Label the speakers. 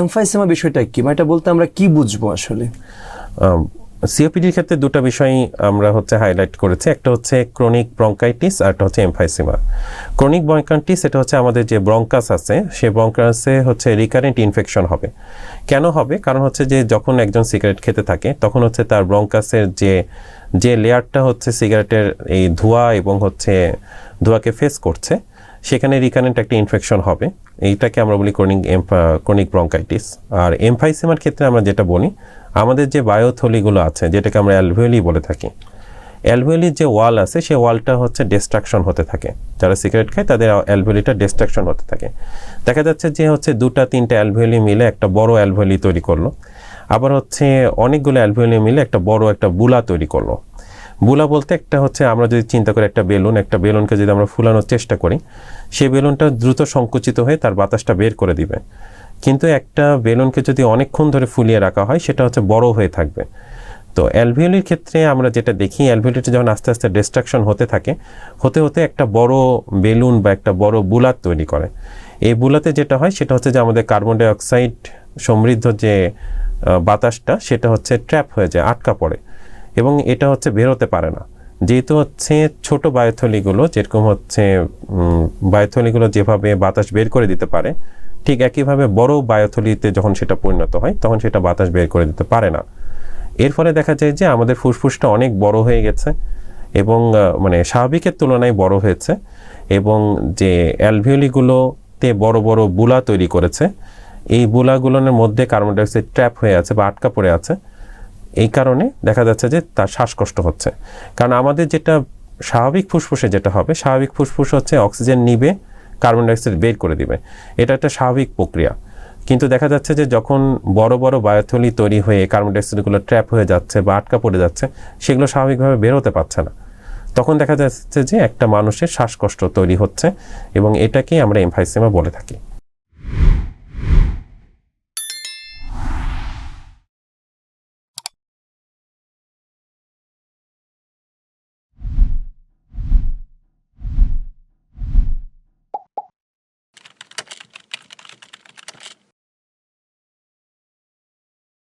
Speaker 1: Emphysema বিষয়টা কি? মানে এটা বলতে আমরা কি বুঝব আসলে?
Speaker 2: সিওপিডির ক্ষেত্রে দুটো বিষয় আমরা হচ্ছে হাইলাইট করেছি। একটা হচ্ছে ক্রনিক ব্রঙ্কাইটিস আর একটা হচ্ছে এমফাইসিমা ক্রনিক ব্রঙ্কাইটিস এটা হচ্ছে আমাদের যে ব্রঙ্কাস আছে সেই ব্রঙ্কাসে হচ্ছে রিকারেন্ট ইনফেকশন হবে। কেন হবে? কারণ হচ্ছে যে যখন একজন সিগারেট খেতে থাকে, তখন হচ্ছে তার ব্রঙ্কাসের যে যে লেয়ারটা হচ্ছে সিগারেটের এই ধোঁয়া এবং হচ্ছে ধোঁয়াকে ফেস করছে, সেখানে রিকারেন্ট একটা ইনফেকশন হবে। এইটাকে আমরা বলি ক্রনিক ক্রনিক ব্রঙ্কাইটিস আর এমফাইসিমার ক্ষেত্রে আমরা যেটা বলি, আমাদের যে বায়োথলিগুলো আছে, যেটাকে আমরা অ্যালভিওলি বলে থাকি অ্যালভিওলির যে ওয়াল আছে, সেই ওয়ালটা হচ্ছে ডিস্ট্রাকশন হতে থাকে। যারা সিগারেট খায়, তাদের অ্যালভিওলিটা ডিস্ট্রাকশন হতে থাকে। দেখা যাচ্ছে যে হচ্ছে দুটা, তিনটা অ্যালভিওলি মিলে একটা বড় অ্যালভিওলি তৈরি করল। আবার হচ্ছে অনেকগুলো অ্যালভিওলি মিলে একটা বড় একটা বুলা তৈরি করল। বুলা বলতে একটা হচ্ছে আমরা যদি চিন্তা করি একটা বেলুন, একটা বেলুনকে যদি আমরা ফুলানোর চেষ্টা করি, সেই বেলুনটা দ্রুত সংকুচিত হয়ে তার বাতাসটা বের করে দিবে। কিন্তু একটা বেলুনকে যদি অনেকক্ষণ ধরে ফুলিয়ে রাখা হয়, সেটা হচ্ছে বড় হয়ে থাকবে। তো অ্যালভিওলির ক্ষেত্রে আমরা যেটা দেখি, অ্যালভিওলিটা যখন আস্তে আস্তে ডিস্ট্রাকশন হতে থাকে, হতে হতে একটা বড় বেলুন বা একটা বড় বুলাত তৈরি করে। এই বুলাতে যেটা হয়, সেটা হচ্ছে যে আমাদের কার্বন ডাই অক্সাইড সমৃদ্ধ যে বাতাসটা, সেটা হচ্ছে ট্র্যাপ হয়ে যায়, আটকা পড়ে। এবং এটা হচ্ছে বেরোতে পারে না। যেহেতু হচ্ছে ছোট বায়ুথলিগুলো, যেরকম হচ্ছে বায়ুথলিগুলো যেভাবে বাতাস বের করে দিতে পারে, ঠিক একইভাবে বড় বায়ুথলিতে যখন সেটা পরিণত হয়, তখন সেটা বাতাস বের করে দিতে পারে না। এর ফলে দেখা যায় যে আমাদের ফুসফুসটা অনেক বড় হয়ে গেছে এবং মানে স্বাভাবিকের তুলনায় বড় হয়েছে এবং যে অ্যালভিওলিগুলোতে বড় বড় বুলা তৈরি করেছে, এই বুলাগুলোর মধ্যে কার্বন ডাইঅক্সাইড ট্র্যাপ হয়ে আছে বা আটকা পড়ে আছে। এই কারণে দেখা যাচ্ছে যে তার শ্বাসকষ্ট হচ্ছে। কারণ আমাদের যেটা স্বাভাবিক ফুসফুসে যেটা হবে, স্বাভাবিক ফুসফুস হচ্ছে অক্সিজেন নিবে, কার্বন ডাইঅক্সাইড বের করে দিবে। এটা একটা স্বাভাবিক প্রক্রিয়া। কিন্তু দেখা যাচ্ছে যে যখন বড় বড় বায়োথলি তৈরি হয়ে কার্বন ডাইঅক্সাইডগুলো ট্র্যাপ হয়ে যাচ্ছে বা আটকা পড়ে যাচ্ছে, সেগুলো স্বাভাবিকভাবে বেরোতে পারছে না। তখন দেখা যাচ্ছে যে একটা মানুষের শ্বাসকষ্ট তৈরি হচ্ছে এবং এটাকেই আমরা এমফাইসেমা বলে থাকি।